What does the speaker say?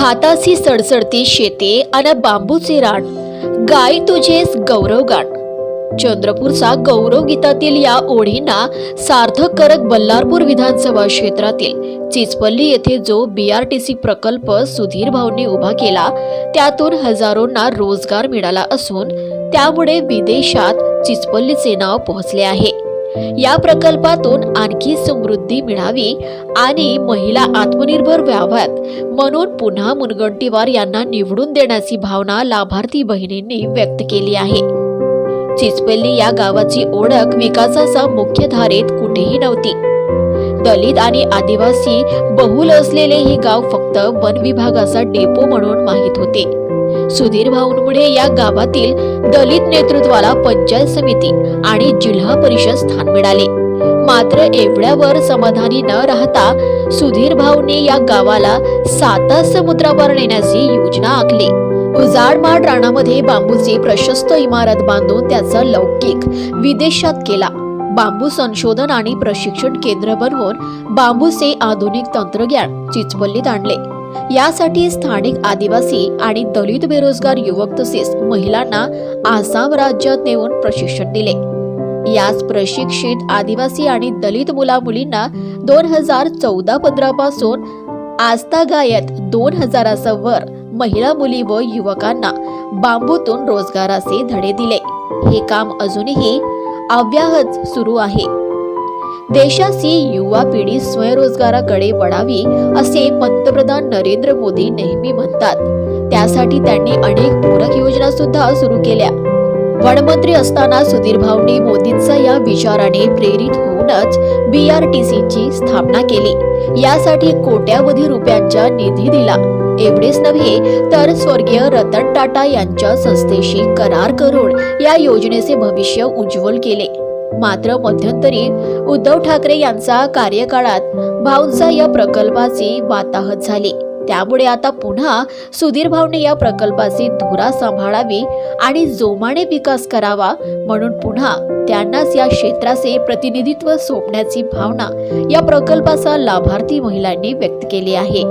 भाताची सडसडती शेती आणि बांबूचे रान. गाय तुझेच गौरवगान चंद्रपूरचा गौरव गीतातील या ओढींना सार्थक करत बल्लारपूर विधानसभा क्षेत्रातील चिचपल्ली येथे जो बीआरटीसी प्रकल्प सुधीर भाऊंनी उभा केला त्यातून हजारोंना रोजगार मिळाला असून त्यामुळे विदेशात चिचपल्लीचे नाव पोहोचले आहे. या प्रकल्पातून आणखी समृद्धी मिळावी आणि महिला आत्मनिर्भर व्हाव्यात. म्हणून पुन्हा मुनगंटीवार यांना निवडून देण्याची भावना लाभार्थी बहिणींनी व्यक्त केली आहे. चिचपल्ली या गावाची ओळख विकासाचा मुख्य धारेत कुठेही नव्हती. दलित आणि आदिवासी बहुल असलेले हे गाव फक्त वन विभागाचा डेपो म्हणून माहीत होते. सुधीर भाऊंमुळे या गावातील दलित नेतृत्वाला पंचायत समिती आणि जिल्हा परिषद स्थान मिळाले. मात्र एवढ्यावर समाधानी न राहता सुधीर भाऊने या गावाला साता समुद्रावर नेण्याची योजना आखली. उजाडमाड रानामध्ये बांबूची प्रशस्त इमारत बांधून त्याचा लौकिक विदेशात केला. बांबू संशोधन आणि प्रशिक्षण केंद्र बनवून बांबूचे आधुनिक तंत्रज्ञान चिचवल्लीत आणले. यासाठी स्थानिक आदिवासी आणि दलित बेरोजगार युवक तसेच महिलांना आसाम राज्यात नेऊन प्रशिक्षण दिले. याच प्रशिक्षित आदिवासी आणि दलित मुला मुलींना दोन हजार चौदा पंधरा पासून आस्थागायत दोन हजाराचा वर महिला मुली व युवकांना बांबूतून रोजगाराचे धडे दिले. हे काम अजूनही अव्याहत सुरू आहे. देशाची युवा पिढी स्वयंरोजगाराकडे वळावी असे पंतप्रधान नरेंद्र मोदी नेहमी म्हणतात. त्यासाठी त्यांनी अनेक पूरक योजना सुद्धा सुरू केल्या. वनमंत्री असताना सुधीर भावने मोदींचा या विचाराने प्रेरित होऊनच बी आर टी सी ची स्थापना केली. यासाठी कोट्यावधी रुपयांचा निधी दिला. एवढेच नव्हे तर स्वर्गीय रतन टाटा यांच्या संस्थेशी करार करून या योजनेचे भविष्य उज्ज्वल केले. मात्र मध्यंतरी उद्धव ठाकरे यांचा कार्यकाळात भाऊंचा या प्रकल्पाची वाताहत झाली. त्यामुळे आता पुन्हा सुधीर भाऊने या प्रकल्पाची धुरा सांभाळावी आणि जोमाने विकास करावा म्हणून पुन्हा त्यांनाच या क्षेत्राचे प्रतिनिधित्व सोपण्याची भावना या प्रकल्पाचा लाभार्थी महिलांनी व्यक्त केली आहे.